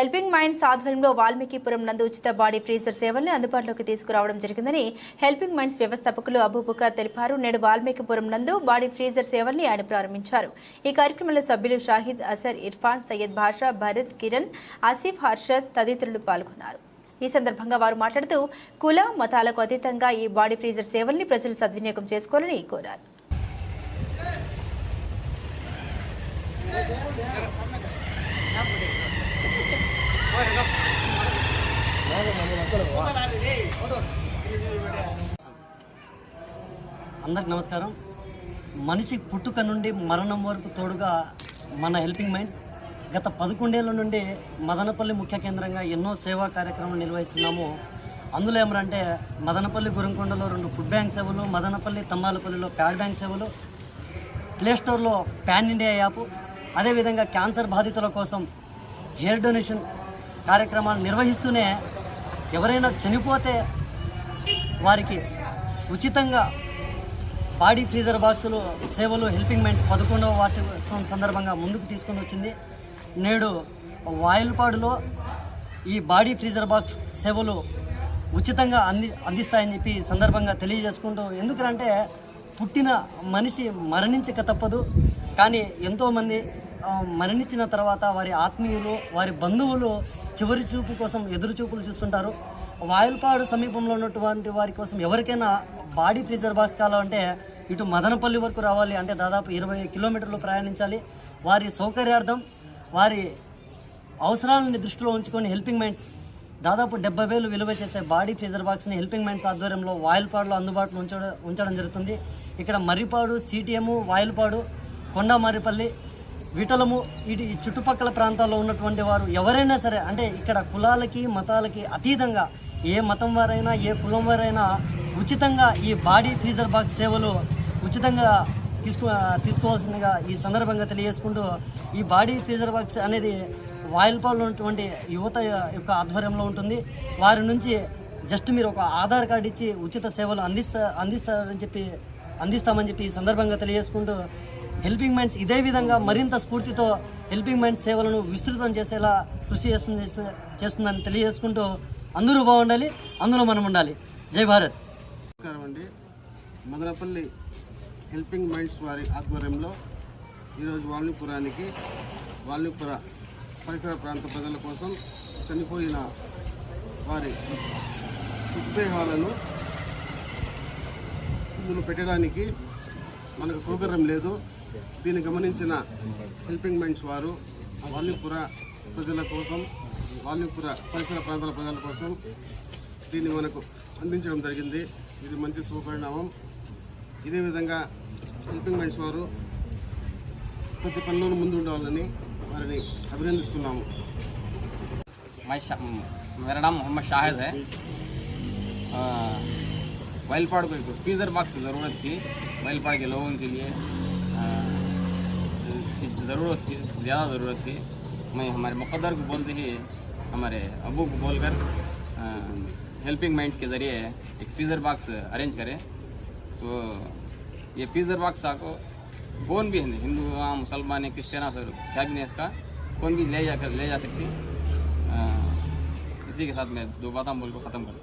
Helping minds ఆధ్వర్యంలో వాల్మీకిపురం నందు ఉచిత బాడీ ఫ్రీజర్ సేవల్ని అందుబాటులోకి తీసుకురావడం జరిగిందని హెల్పింగ్ మైండ్స్ వ్యవస్థాపకులు అబూబుకర్ తెలిపారు. నేడు వాల్మీకిపురం నందు బాడీ ఫ్రీజర్ సేవల్ని ఆయన ప్రారంభించారు. ఈ కార్యక్రమంలో సభ్యులు షాహిద్ అసర్ ఇర్ఫాన్ సయ్యద్ భాషా భరత్ కిరణ్ ఆసిఫ్ హర్షద్ తదితరులు పాల్గొన్నారు. ఈ సందర్భంగా వారు మాట్లాడుతూ కుల మతాలకు అతీతంగా ఈ బాడీ ఫ్రీజర్ సేవల్ని ప్రజలు సద్వినియోగం చేసుకోవాలని కోరారు. అందరికి నమస్కారం. మనిషి పుట్టుక నుండి మరణం వరకు తోడుగా మన హెల్పింగ్ మైండ్స్. గత పదకొండేళ్ళ నుండి మదనపల్లి ముఖ్య కేంద్రంగా ఎన్నో సేవా కార్యక్రమాలు నిర్వహిస్తున్నాము. అందులో ఏమరంటే మదనపల్లి గురంకొండలో రెండు ఫుడ్ బ్యాంక్ సేవలు మదనపల్లి తమ్మాలపల్లిలో ప్యాడ్ బ్యాంక్ సేవలు ప్లే స్టోర్లో పాన్ ఇండియా యాప్ అదేవిధంగా క్యాన్సర్ బాధితుల కోసం హెయిర్ డొనేషన్ కార్యక్రమాలు నిర్వహిస్తూనే ఎవరైనా చనిపోతే వారికి ఉచితంగా బాడీ ఫ్రీజర్ బాక్సులు సేవలు హెల్పింగ్ మైండ్స్ పదకొండవ వార్షికోత్సవం సందర్భంగా ముందుకు తీసుకొని వచ్చింది. నేడు వాయల్పాడులో ఈ బాడీ ఫ్రీజర్ బాక్స్ సేవలు ఉచితంగా అంది అందిస్తాయని చెప్పి సందర్భంగా తెలియజేసుకుంటూ ఎందుకంటే పుట్టిన మనిషి మరణించక తప్పదు. కానీ ఎంతోమంది మరణించిన తర్వాత వారి ఆత్మీయులు వారి బంధువులు చివరి చూపు కోసం ఎదురు చూపులు చూస్తుంటారు. వాయుల్పాడు సమీపంలో ఉన్నటువంటి వారి కోసం ఎవరికైనా బాడీ ఫ్రీజర్ బాక్స్ కావాలంటే ఇటు మదనపల్లి వరకు రావాలి అంటే దాదాపు ఇరవై కిలోమీటర్లు ప్రయాణించాలి. వారి సౌకర్యార్థం వారి అవసరాలని దృష్టిలో ఉంచుకొని హెల్పింగ్ మైండ్స్ దాదాపు డెబ్బై వేలు విలువ చేసే బాడీ ఫ్రీజర్ బాక్స్ని హెల్పింగ్ మైండ్స్ ఆధ్వర్యంలో వాయిల్పాడులో అందుబాటులో ఉంచడం ఉంచడం జరుగుతుంది. ఇక్కడ మర్రిపాడు సిటిఎం వాయిల్పాడు కొండమారిపల్లి విటలము ఇటు ఈ చుట్టుపక్కల ప్రాంతాల్లో ఉన్నటువంటి వారు ఎవరైనా సరే అంటే ఇక్కడ కులాలకి మతాలకి అతీతంగా ఏ మతం వారైనా ఏ కులం వారైనా ఉచితంగా ఈ బాడీ ఫ్రీజర్ బాక్స్ సేవలు ఉచితంగా తీసుకో తీసుకోవాల్సిందిగా ఈ సందర్భంగా తెలియజేసుకుంటూ ఈ బాడీ ఫ్రీజర్ బాక్స్ అనేది వాయిల్పాల్లో ఉన్నటువంటి యువత యొక్క ఆధ్వర్యంలో ఉంటుంది. వారి నుంచి జస్ట్ మీరు ఒక ఆధార్ కార్డు ఇచ్చి ఉచిత సేవలు అందిస్తా అందిస్తారని చెప్పి అందిస్తామని చెప్పి ఈ సందర్భంగా తెలియజేసుకుంటూ హెల్పింగ్ మైండ్స్ ఇదే విధంగా మరింత స్ఫూర్తితో హెల్పింగ్ మైండ్స్ సేవలను విస్తృతం చేసేలా కృషి చేస్తుంది చేస్తుందని తెలియజేసుకుంటూ అందరూ బాగుండాలి అందులో మనం ఉండాలి. జై భారత్. నమస్కారం అండి. మదనపల్లి హెల్పింగ్ మైండ్స్ వారి ఆధ్వర్యంలో ఈరోజు వాల్మీపురానికి వాల్మీపుర పరిసర ప్రాంత ప్రజల కోసం చనిపోయిన వారి మృతదేహాలను ఇందులో పెట్టడానికి మనకు సౌకర్యం లేదు. దీన్ని గమనించిన హెల్పింగ్ మైండ్స్ వారు వాల్మీపుర ప్రజల కోసం వాల్మీపుర పరిసర ప్రాంతాల ప్రజల కోసం దీన్ని మనకు అందించడం జరిగింది ఇది మంచి శుభపరిణామం ఇదే విధంగా హెల్పింగ్ మైండ్స్ వారు ప్రతి పనిలోనూ ముందు ఉండాలని వారిని అభినందిస్తున్నాము मैं शा, मेरा नाम मोहम्मद शाहिद है आ, वाइलपाड़ को एक फ्रीज़र बॉक्स की ज़रूरत थी वाइलपाड़ के लोगों के लिए आ, इसकी ज़रूरत थी ज़्यादा ज़रूरत थी मैं हमारे मुकदर को बोलते ही हमारे अबू को बोलकर हेल्पिंग माइंड के ज़रिए एक फ्रीज़र बॉक्स अरेंज करें तो ये फ्रीज़र बॉक्स आपको कौन भी है हिंदू मुसलमान है क्रिश्चियन है, सर क्या भी नहीं इसका कौन भी ले जा कर ले जा सकती। इसी के साथ मैं दो बात बोल को ख़त्म कर